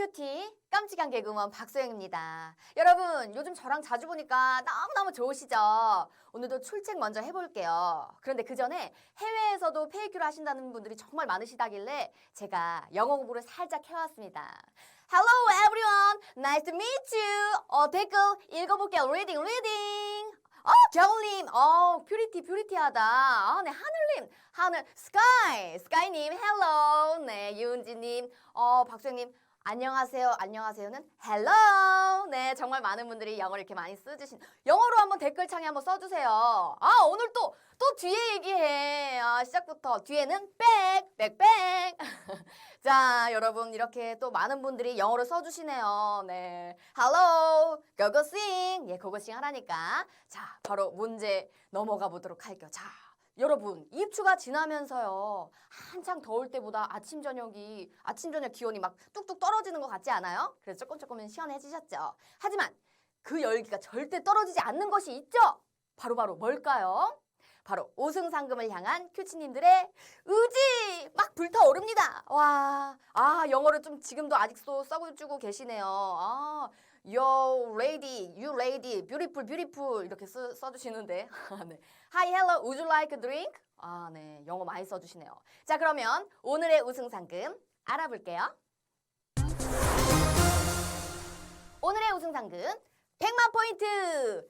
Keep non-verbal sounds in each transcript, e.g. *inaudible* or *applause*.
큐티 깜찍한 개그우먼 박소영입니다 여러분 요즘 저랑 자주 보니까 너무너무 좋으시죠 오늘도 출첵 먼저 해볼게요 그런데 그 전에 해외에서도 페이큐를 하신다는 분들이 정말 많으시다길래 제가 영어 공부를 살짝 해왔습니다 Hello everyone, nice to meet you. 어 댓글 읽어볼게요. Reading, reading. 어 겨울님, 어 퓨리티 퓨리티하다. 아, 네 하늘님, 하늘 스카이, 스카이님, 헬로. 네 유은지님, 어 박수영님. 안녕하세요. 안녕하세요는 hello. 네, 정말 많은 분들이 영어를 이렇게 많이 써주신 영어로 한번 댓글창에 한번 써주세요. 아, 오늘 또, 또 뒤에 얘기해. 아, 시작부터. 뒤에는 백, 백, 백. *laughs* 자, 여러분, 이렇게 또 많은 분들이 영어로 써주시네요. 네. hello, go go sing. 예, 고고싱 하라니까. 자, 바로 문제 넘어가 보도록 할게요. 자. 여러분 입추가 지나면서요 한창 더울 때보다 아침 저녁이 아침 저녁 기온이 막 뚝뚝 떨어지는 것 같지 않아요? 그래서 조금 조금은 시원해지셨죠. 하지만 그 열기가 절대 떨어지지 않는 것이 있죠. 바로바로 뭘까요? 바로 우승 상금을 향한 큐치님들의 의지 막 불타오릅니다. 와, 아 영어를 좀 지금도 아직도 써주고 계시네요. 아, Yo lady, you lady, beautiful, beautiful 이렇게 쓰, 써주시는데 *laughs* 네. Hi, hello, would you like a drink? 아, 네, 영어 많이 써주시네요. 자, 그러면 오늘의 우승 상금 알아볼게요. 오늘의 우승 상금 100만 포인트! 예!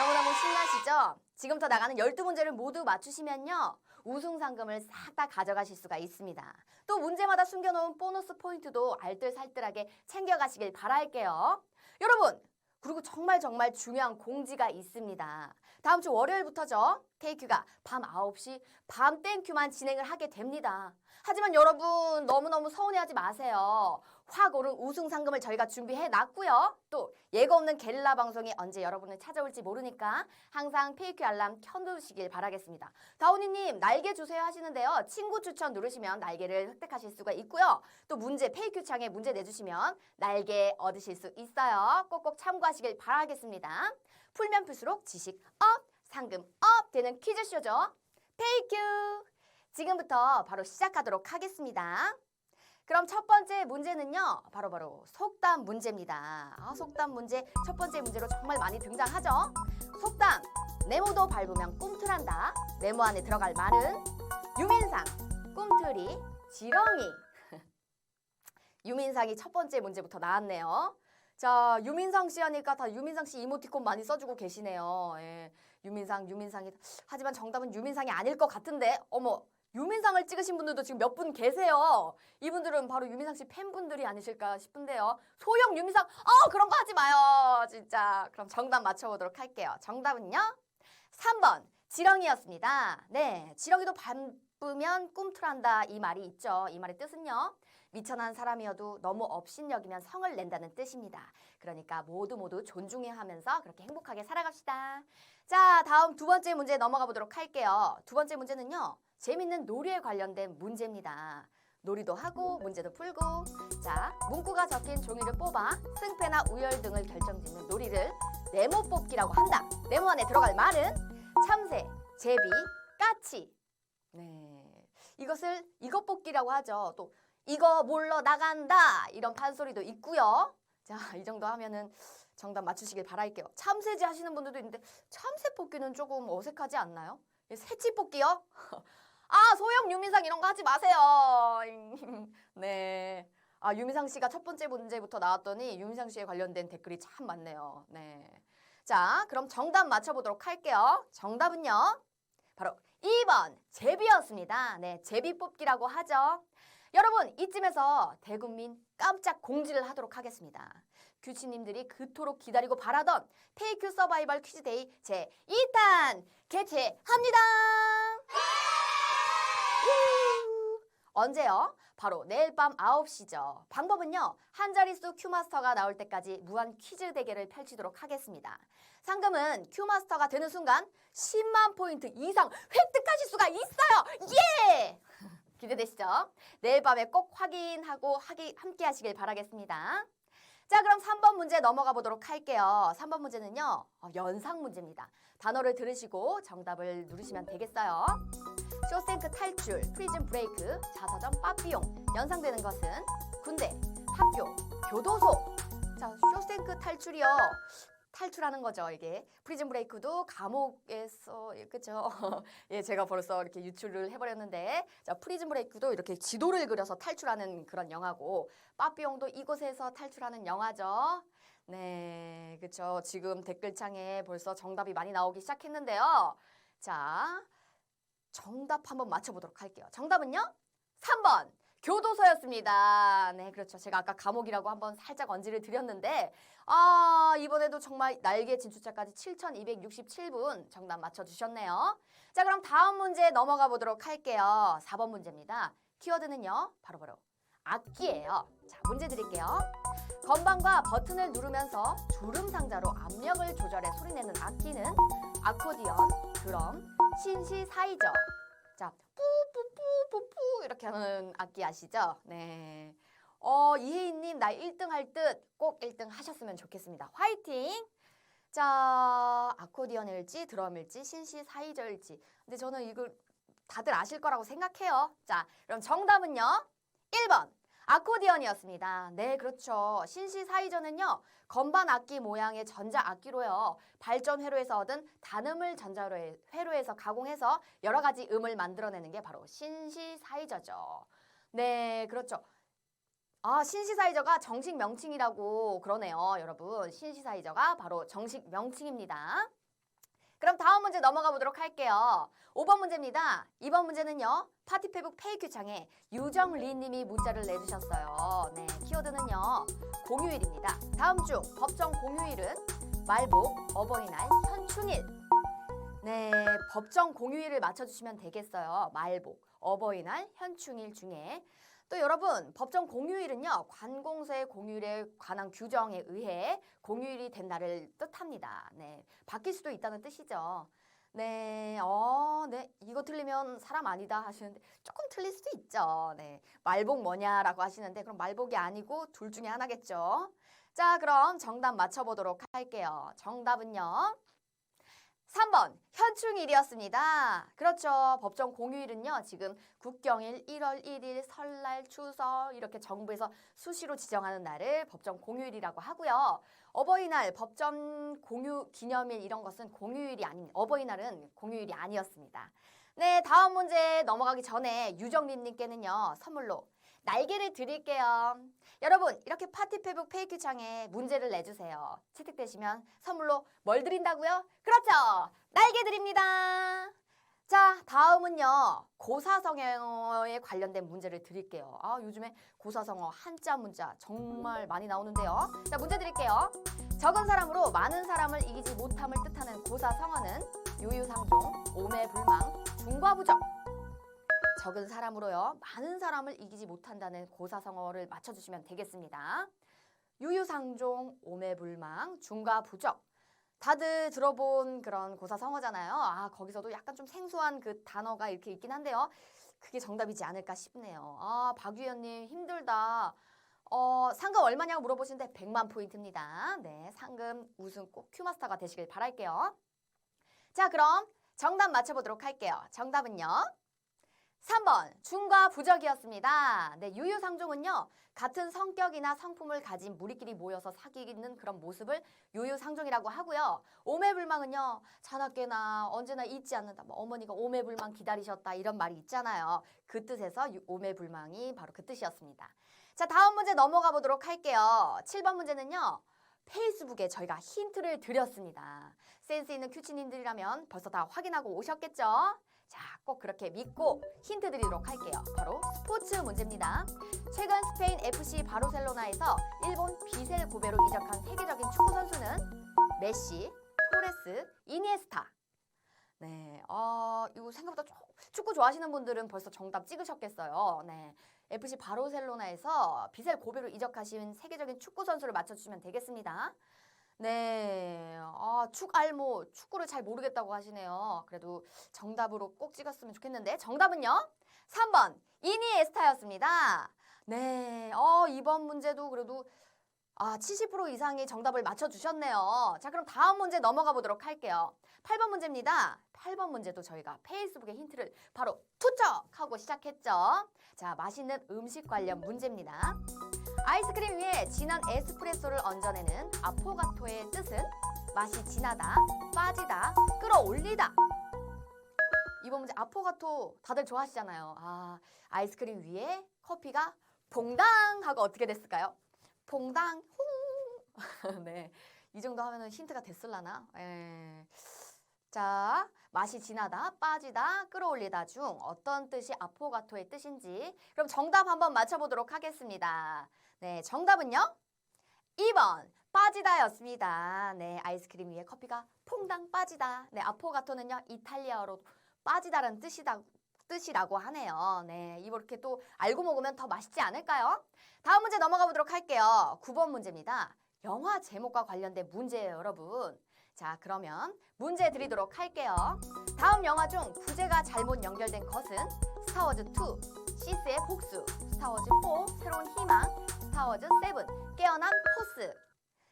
너무너무 신나시죠? 지금부터 나가는 12문제를 모두 맞추시면요. 우승 상금을 싹 다 가져가실 수가 있습니다. 또 문제마다 숨겨놓은 보너스 포인트도 알뜰살뜰하게 챙겨가시길 바랄게요. 여러분, 그리고 정말 정말 중요한 공지가 있습니다. 다음 주 월요일부터죠. KQ가 밤 9시 밤 땡큐만 진행을 하게 됩니다. 하지만 여러분 너무너무 서운해하지 마세요. 확 오른 우승 상금을 저희가 준비해 놨고요. 또 예고 없는 게릴라 방송이 언제 여러분을 찾아올지 모르니까 항상 PQ 알람 켜두시길 바라겠습니다. 다운이님 날개 주세요 하시는데요. 친구 추천 누르시면 날개를 획득하실 수가 있고요. 또 문제 PQ 창에 문제 내주시면 날개 얻으실 수 있어요. 꼭꼭 참고하시길 바라겠습니다. 풀면 풀수록 지식 업, 상금 업 되는 퀴즈쇼죠. PQ 지금부터 바로 시작하도록 하겠습니다. 그럼 첫 번째 문제는요. 바로 바로 속담 문제입니다. 아, 속담 문제 첫 번째 문제로 정말 많이 등장하죠. 속담 네모도 밟으면 꿈틀한다. 네모 안에 들어갈 말은 유민상, 꿈틀이, 지렁이. *laughs* 유민상이 첫 번째 문제부터 나왔네요. 자, 유민상 씨 하니까 다 유민상 씨 이모티콘 많이 써주고 계시네요. 예, 유민상, 유민상이. 하지만 정답은 유민상이 아닐 것 같은데, 어머, 유민상을 찍으신 분들도 지금 몇 분 계세요. 이분들은 바로 유민상 씨 팬분들이 아니실까 싶은데요. 소영 유민상, 어 그런 거 하지 마요. 진짜. 그럼 정답 맞춰보도록 할게요. 정답은요? 3번 지렁이였습니다. 네, 지렁이도 밟으면 꿈틀한다 이 말이 있죠. 이 말의 뜻은요. 미천한 사람이어도 너무 업신여기면 성을 낸다는 뜻입니다. 그러니까 모두 모두 존중해 하면서 그렇게 행복하게 살아갑시다. 자, 다음 두 번째 문제 넘어가 보도록 할게요. 두 번째 문제는요. 재밌는 놀이에 관련된 문제입니다. 놀이도 하고 문제도 풀고 자 문구가 적힌 종이를 뽑아 승패나 우열 등을 결정짓는 놀이를 네모 뽑기라고 한다. 네모 안에 들어갈 말은 참새, 제비, 까치. 네 이것을 이것 뽑기라고 하죠. 또 이거 몰러 나간다 이런 판소리도 있고요. 자이 정도 하면은 정답 맞추시길 바랄게요. 참새지 하시는 분들도 있는데 참새 뽑기는 조금 어색하지 않나요? 새치 뽑기요? *laughs* 아, 소영, 유민상 이런 거 하지 마세요. *laughs* 네. 아, 유민상 씨가 첫 번째 문제부터 나왔더니 유민상 씨에 관련된 댓글이 참 많네요. 네. 자, 그럼 정답 맞춰보도록 할게요. 정답은요. 바로 2번 제비였습니다. 네, 제비 뽑기라고 하죠. 여러분, 이쯤에서 대국민 깜짝 공지를 하도록 하겠습니다. 규치님들이 그토록 기다리고 바라던 페이크 서바이벌 퀴즈데이 제 2탄 개최합니다. 언제요? 바로 내일 밤 9시죠. 방법은요. 한 자릿수 큐마스터가 나올 때까지 무한 퀴즈 대결을 펼치도록 하겠습니다. 상금은 큐마스터가 되는 순간 10만 포인트 이상 획득하실 수가 있어요. 예! *laughs* 기대되시죠? 내일 밤에 꼭 확인하고 하기, 함께 하시길 바라겠습니다. 자, 그럼 3번 문제 넘어가 보도록 할게요. 3번 문제는요, 어, 연상 문제입니다. 단어를 들으시고 정답을 누르시면 되겠어요. 쇼생크 탈출, 프리즌 브레이크, 자서전 빠삐용, 연상되는 것은 군대, 학교, 교도소. 자, 쇼생크 탈출이요. 탈출하는 거죠, 이게. 프리즌 브레이크도 감옥에서, 예, 그쵸? *laughs* 예, 제가 벌써 이렇게 유출을 해버렸는데, 자, 프리즌 브레이크도 이렇게 지도를 그려서 탈출하는 그런 영화고, 빠삐용도 이곳에서 탈출하는 영화죠. 네, 그쵸. 지금 댓글창에 벌써 정답이 많이 나오기 시작했는데요. 자, 정답 한번 맞춰보도록 할게요. 정답은요? 3번 교도소였습니다. 네, 그렇죠. 제가 아까 감옥이라고 한번 살짝 언지를 드렸는데 아, 이번에도 정말 날개 진출자까지 7,267분 정답 맞춰주셨네요. 자, 그럼 다음 문제 넘어가 보도록 할게요. 4번 문제입니다. 키워드는요, 바로바로 악기예요. 자, 문제 드릴게요. 건반과 버튼을 누르면서 주름 상자로 압력을 조절해 소리내는 악기는 아코디언, 드럼, 신시 사이저. 자, 뿌뿌뿌뿌뿌 이렇게 하는 악기 아시죠? 네. 어, 이혜인님 나 1등 할 듯 꼭 1등 하셨으면 좋겠습니다. 화이팅! 자, 아코디언일지 드럼일지 신시 사이저일지. 근데 저는 이걸 다들 아실 거라고 생각해요. 자, 그럼 정답은요. 1번. 아코디언이었습니다. 네, 그렇죠. 신시 사이저는요, 건반 악기 모양의 전자 악기로요, 발전 회로에서 얻은 단음을 전자 회로에- 회로에서 가공해서 여러 가지 음을 만들어내는 게 바로 신시 사이저죠. 네, 그렇죠. 아, 신시사이저가 정식 명칭이라고 그러네요, 여러분. 신시사이저가 바로 정식 명칭입니다. 그럼 다음 문제 넘어가 보도록 할게요. 5번 문제입니다. 이번 문제는요. 파티페북 페이큐 창에 유정리 님이 문자를 내주셨어요. 네, 키워드는요. 공휴일입니다. 다음 중 법정 공휴일은 말복, 어버이날, 현충일. 네, 법정 공휴일을 맞춰주시면 되겠어요. 말복, 어버이날, 현충일 중에. 또 여러분, 법정 공휴일은요, 관공서의 공휴일에 관한 규정에 의해 공휴일이 된 날을 뜻합니다. 네, 바뀔 수도 있다는 뜻이죠. 네, 어, 네, 이거 틀리면 사람 아니다 하시는데 조금 틀릴 수도 있죠. 네, 말복 뭐냐라고 하시는데 그럼 말복이 아니고 둘 중에 하나겠죠. 자, 그럼 정답 맞춰보도록 할게요. 정답은요. 3번 현충일이었습니다. 그렇죠. 법정 공휴일은요. 지금 국경일 1월 1일 설날 추석 이렇게 정부에서 수시로 지정하는 날을 법정 공휴일이라고 하고요. 어버이날 법정 공휴 기념일 이런 것은 공휴일이 아닌 어버이날은 공휴일이 아니었습니다. 네, 다음 문제 넘어가기 전에 유정림 님께는요. 선물로 날개를 드릴게요. 여러분, 이렇게 파티페북 페이크 창에 문제를 내주세요. 채택되시면 선물로 뭘 드린다고요? 그렇죠! 날개 드립니다! 자, 다음은요. 고사성어에 관련된 문제를 드릴게요. 아, 요즘에 고사성어 한자 문자 정말 많이 나오는데요. 자, 문제 드릴게요. 적은 사람으로 많은 사람을 이기지 못함을 뜻하는 고사성어는 유유상종, 오매불망, 중과부적. 적은 사람으로요. 많은 사람을 이기지 못한다는 고사성어를 맞춰주시면 되겠습니다. 유유상종, 오매불망, 중과부적. 다들 들어본 그런 고사성어잖아요. 아, 거기서도 약간 좀 생소한 그 단어가 이렇게 있긴 한데요. 그게 정답이지 않을까 싶네요. 아, 박유현님 힘들다. 어, 상금 얼마냐고 물어보시는데 100만 포인트입니다. 네, 상금 우승 꼭 큐마스터가 되시길 바랄게요. 자, 그럼 정답 맞춰보도록 할게요. 정답은요. 3번 중과 부적이었습니다. 네, 유유상종은요. 같은 성격이나 성품을 가진 무리끼리 모여서 사귀는 그런 모습을 유유상종이라고 하고요. 오매불망은요. 자나깨나 언제나 잊지 않는다. 뭐 어머니가 오매불망 기다리셨다 이런 말이 있잖아요. 그 뜻에서 유- 오매불망이 바로 그 뜻이었습니다. 자, 다음 문제 넘어가 보도록 할게요. 7번 문제는요. 페이스북에 저희가 힌트를 드렸습니다. 센스 있는 큐치님들이라면 벌써 다 확인하고 오셨겠죠? 자, 꼭 그렇게 믿고 힌트 드리도록 할게요. 바로 스포츠 문제입니다. 최근 스페인 FC 바르셀로나에서 일본 비셀 고베로 이적한 세계적인 축구 선수는 메시, 토레스, 이니에스타. 네, 어, 이거 생각보다 조- 축구 좋아하시는 분들은 벌써 정답 찍으셨겠어요. 네, FC 바르셀로나에서 비셀 고베로 이적하신 세계적인 축구 선수를 맞춰주시면 되겠습니다. 네, 아, 축알모 축구를 잘 모르겠다고 하시네요. 그래도 정답으로 꼭 찍었으면 좋겠는데 정답은요? 3번 이니에스타였습니다. 네, 어, 이번 문제도 그래도 아, 70% 이상이 정답을 맞춰주셨네요. 자, 그럼 다음 문제 넘어가 보도록 할게요. 8번 문제입니다. 8번 문제도 저희가 페이스북에 힌트를 바로 투척하고 시작했죠. 자, 맛있는 음식 관련 문제입니다. 아이스크림 위에 진한 에스프레소를 얹어내는 아포가토의 뜻은 맛이 진하다, 빠지다, 끌어올리다. 이번 문제 아포가토 다들 좋아하시잖아요. 아, 아이스크림 위에 커피가 봉당 하고 어떻게 됐을까요? 봉당 홍. *laughs* 네. 이 정도 하면은 힌트가 됐을라나? 예. 자, 맛이 진하다, 빠지다, 끌어올리다 중 어떤 뜻이 아포가토의 뜻인지 그럼 정답 한번 맞춰 보도록 하겠습니다. 네, 정답은요? 2번 빠지다였습니다. 네, 아이스크림 위에 커피가 퐁당 빠지다. 네, 아포가토는요 이탈리아어로 빠지다라는 뜻이다. 뜻이라고 하네요. 네, 이렇게 또 알고 먹으면 더 맛있지 않을까요? 다음 문제 넘어가 보도록 할게요. 9번 문제입니다. 영화 제목과 관련된 문제예요, 여러분. 자, 그러면 문제 드리도록 할게요. 다음 영화 중 부제가 잘못 연결된 것은 스타워즈 2, 시스의 복수, 스타워즈 4, 새로운 희망, 스타워즈 7, 깨어난 포스.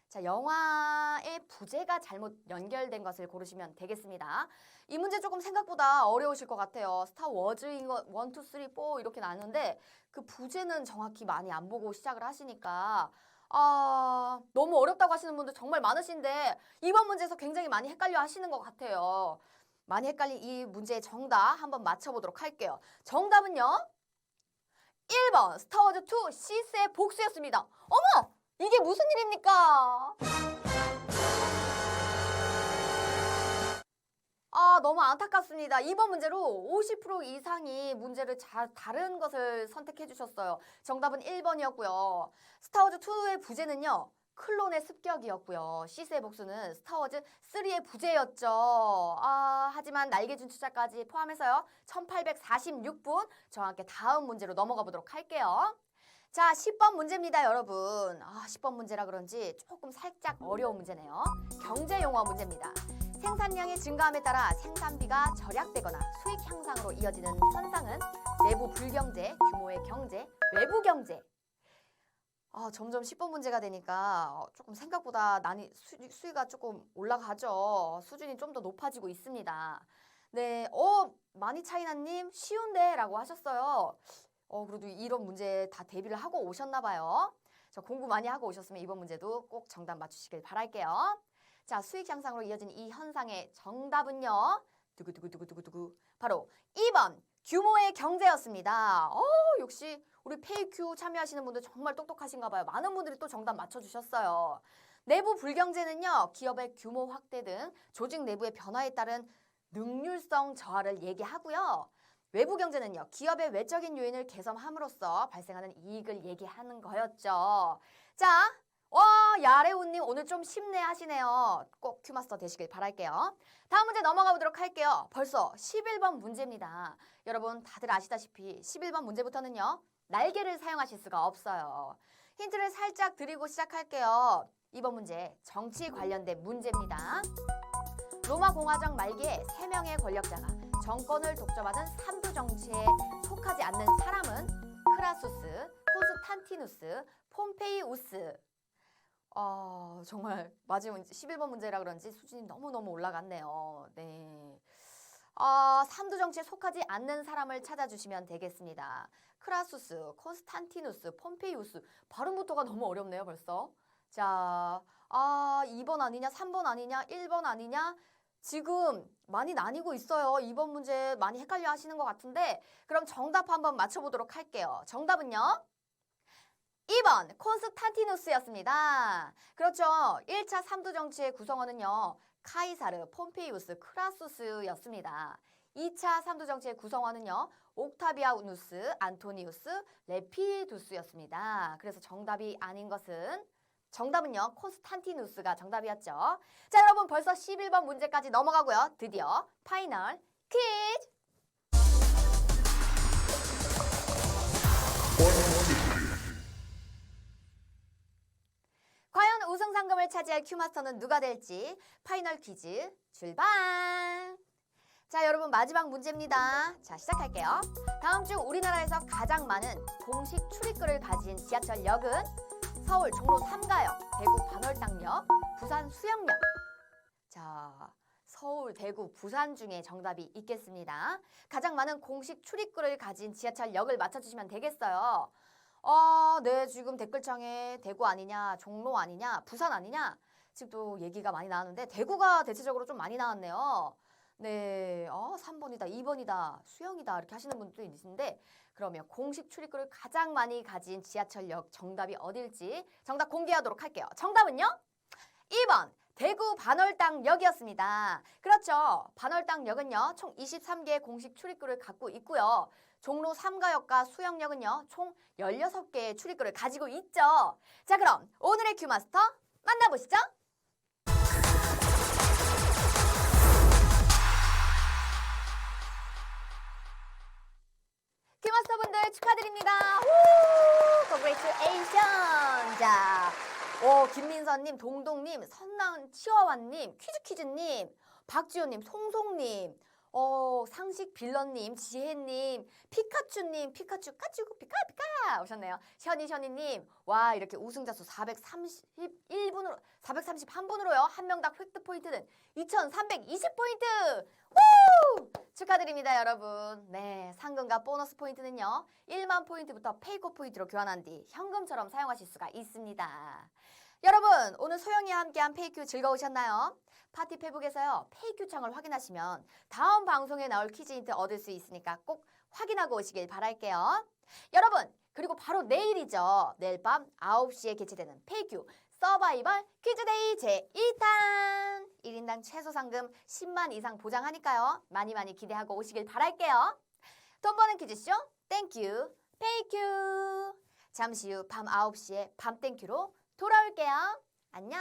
자, 영화의 부제가 잘못 연결된 것을 고르시면 되겠습니다. 이 문제 조금 생각보다 어려우실 것 같아요. 스타워즈인 거 1, 2, 3, 4 이렇게 나누는데 그 부제는 정확히 많이 안 보고 시작을 하시니까 아, 너무 어렵다고 하시는 분들 정말 많으신데 이번 문제에서 굉장히 많이 헷갈려 하시는 것 같아요. 많이 헷갈린 이 문제의 정답 한번 맞춰보도록 할게요. 정답은요? 1번 스타워즈 2 시스의 복수였습니다. 어머! 이게 무슨 일입니까? 아, 너무 안타깝습니다. 이번 문제로 50% 이상이 문제를 잘 다른 것을 선택해 주셨어요. 정답은 1번이었고요. 스타워즈 2의 부제는요. 클론의 습격이었고요. 시스의 복수는 스타워즈 3의 부제였죠. 아, 하지만 날개준 추자까지 포함해서요. 1846분 저와 함께 다음 문제로 넘어가 보도록 할게요. 자, 10번 문제입니다, 여러분. 아, 10번 문제라 그런지 조금 살짝 어려운 문제네요. 경제 용어 문제입니다. 생산량의 증가함에 따라 생산비가 절약되거나 수익 향상으로 이어지는 현상은 내부 불경제, 규모의 경제, 외부 경제. 아, 점점 10번 문제가 되니까 어, 조금 생각보다 난이 수, 수위가 조금 올라가죠. 수준이 좀 더 높아지고 있습니다. 네, 어, 많이 차이나님 쉬운데 라고 하셨어요. 어, 그래도 이런 문제 다 대비를 하고 오셨나 봐요. 자, 공부 많이 하고 오셨으면 이번 문제도 꼭 정답 맞추시길 바랄게요. 자, 수익 향상으로 이어진 이 현상의 정답은요. 두구두구두구두구두구. 바로 2번 규모의 경제였습니다. 어, 역시 우리 페이큐 참여하시는 분들 정말 똑똑하신가 봐요. 많은 분들이 또 정답 맞춰주셨어요. 내부 불경제는요, 기업의 규모 확대 등 조직 내부의 변화에 따른 능률성 저하를 얘기하고요. 외부 경제는요, 기업의 외적인 요인을 개선함으로써 발생하는 이익을 얘기하는 거였죠. 자, 와, 야레우님 오늘 좀 쉽네 하시네요. 꼭 큐마스터 되시길 바랄게요. 다음 문제 넘어가 보도록 할게요. 벌써 11번 문제입니다. 여러분 다들 아시다시피 11번 문제부터는요. 날개를 사용하실 수가 없어요. 힌트를 살짝 드리고 시작할게요. 이번 문제 정치 관련된 문제입니다. 로마 공화정 말기에 세 명의 권력자가 정권을 독점하는 삼두 정치에 속하지 않는 사람은 크라수스, 콘스탄티누스, 폼페이우스. 어, 정말 마지막 11번 문제라 그런지 수준이 너무너무 올라갔네요. 네. 아, 삼두 정치에 속하지 않는 사람을 찾아주시면 되겠습니다. 크라수스, 콘스탄티누스, 폼페이우스. 발음부터가 너무 어렵네요, 벌써. 자, 아, 2번 아니냐, 3번 아니냐, 1번 아니냐. 지금 많이 나뉘고 있어요. 2번 문제 많이 헷갈려 하시는 것 같은데, 그럼 정답 한번 맞춰보도록 할게요. 정답은요? 2번 콘스탄티누스였습니다. 그렇죠. 1차 삼두 정치의 구성원은요. 카이사르, 폼페이우스, 크라수스였습니다. 2차 삼두 정치의 구성원은요. 옥타비아누스, 안토니우스, 레피두스였습니다. 그래서 정답이 아닌 것은 정답은요. 콘스탄티누스가 정답이었죠. 자, 여러분 벌써 11번 문제까지 넘어가고요. 드디어 파이널 퀴즈 상금을 차지할 큐마스터는 누가 될지 파이널 퀴즈 출발! 자, 여러분 마지막 문제입니다. 자, 시작할게요. 다음 중 우리나라에서 가장 많은 공식 출입구를 가진 지하철역은 서울 종로 3가역, 대구 반월당역, 부산 수영역. 자, 서울, 대구, 부산 중에 정답이 있겠습니다. 가장 많은 공식 출입구를 가진 지하철역을 맞춰주시면 되겠어요. 어, 네, 지금 댓글창에 대구 아니냐, 종로 아니냐, 부산 아니냐, 지금 또 얘기가 많이 나왔는데, 대구가 대체적으로 좀 많이 나왔네요. 네, 어, 3번이다, 2번이다, 수영이다, 이렇게 하시는 분들도 있는데, 그러면 공식 출입구를 가장 많이 가진 지하철역 정답이 어딜지 정답 공개하도록 할게요. 정답은요? 2번, 대구 반월당역이었습니다. 그렇죠. 반월당역은요, 총 23개의 공식 출입구를 갖고 있고요. 종로 3가역과 수영역은요, 총 16개의 출입구를 가지고 있죠. 자, 그럼 오늘의 큐마스터 만나보시죠. 큐마스터분들 축하드립니다. 우! Congratulation! 자, 오, 김민선님, 동동님, 선나은 치와와님, 퀴즈퀴즈님, 박지호님, 송송님, 어, 상식 빌런님, 지혜님, 피카츄님, 피카츄, 까쭈구, 피카, 피카! 오셨네요. 셔니셔니님, 와, 이렇게 우승자 수 431분으로, 431분으로요. 한 명당 획득 포인트는 2320포인트! 우! 축하드립니다, 여러분. 네, 상금과 보너스 포인트는요. 1만 포인트부터 페이커 포인트로 교환한 뒤 현금처럼 사용하실 수가 있습니다. 여러분, 오늘 소영이와 함께한 페이큐 즐거우셨나요? 파티 페북에서요, 페이큐 창을 확인하시면 다음 방송에 나올 퀴즈 힌트 얻을 수 있으니까 꼭 확인하고 오시길 바랄게요. 여러분, 그리고 바로 내일이죠. 내일 밤 9시에 개최되는 페이큐 서바이벌 퀴즈데이 제1탄! 1인당 최소 상금 10만 이상 보장하니까요. 많이 많이 기대하고 오시길 바랄게요. 돈 버는 퀴즈쇼 땡큐 페이큐 잠시 후 밤 9시에 밤 땡큐로 돌아올게요. 안녕